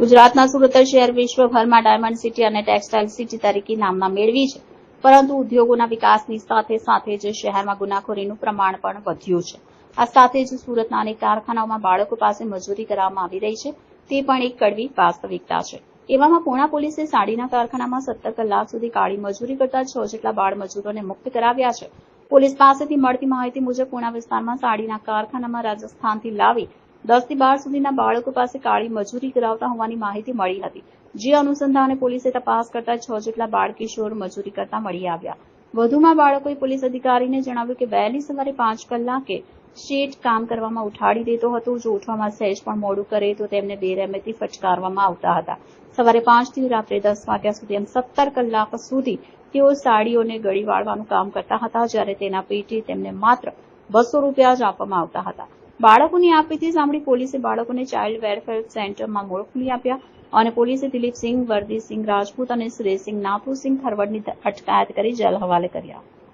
ગુજરાતના સુરત શહેર વિશ્વભરમાં ડાયમંડ સિટી અને ટેક્સટાઇલ સિટી તરીકે નામના મેળવી છે. પરંતુ ઉદ્યોગોના વિકાસની સાથે સાથે જ શહેરમાં ગુનાખોરીનું પ્રમાણ પણ વધ્યું છે. આ સાથે જ સુરતના અનેક કારખાનાઓમાં બાળકો પાસે મજૂરી કરવામાં આવી રહી છે. તે પણ એક કડવી વાસ્તવિકતા છે. એવામાં પૂણા પોલીસે સાડીના કારખાનામાં સત્તર કલાક સુધી કાળી મજૂરી કરતા છ જેટલા બાળ મજૂરોને મુક્ત કરાવ્યા છે. પોલીસ પાસેથી મળતી માહિતી મુજબ પૂણા વિસ્તારમાં સાડીના કારખાનામાં રાજસ્થાનથી લાવી દસથી બાર સુધીના બાળકો પાસે કાળી મજૂરી કરાવતા હોવાની માહિતી મળી હતી. જે અનુસંધાને પોલીસે તપાસ કરતા છ જેટલા બાળ કિશોર મજૂરી કરતા મળી આવ્યા. વધુમાં બાળકોએ પોલીસ અધિકારીને જણાવ્યું કે વહેલી સવારે પાંચ કલાકે શેઠ કામ કરવામાં ઉઠાડી દેતો હતો, જો ઉઠવામાં સહેજ પણ મોડું કરે તો તેમને બેરહેમેથી ફટકારવામાં આવતા હતા. સવારે પાંચથી રાત્રે દસ વાગ્યા સુધી એમ સત્તર કલાક સુધી તેઓ સાડીઓને ગળી વાળવાનું કામ કરતા હતા, જ્યારે તેના પેટે તેમને માત્ર બસો રૂપિયા જ આપવામાં આવતા હતા. બાળકોની આપવીતી સાંભળી પોલીસે બાળકોને ચાઇલ્ડ વેલફેર સેન્ટરમાં મોકલી આપ્યા અને પોલીસે દિલીપસિંહ વરદીસિંહ રાજપૂત અને સુરેશસિંહ નાથુસિંહ ખરવડની અટકાયત કરી જેલ હવાલે કર્યા.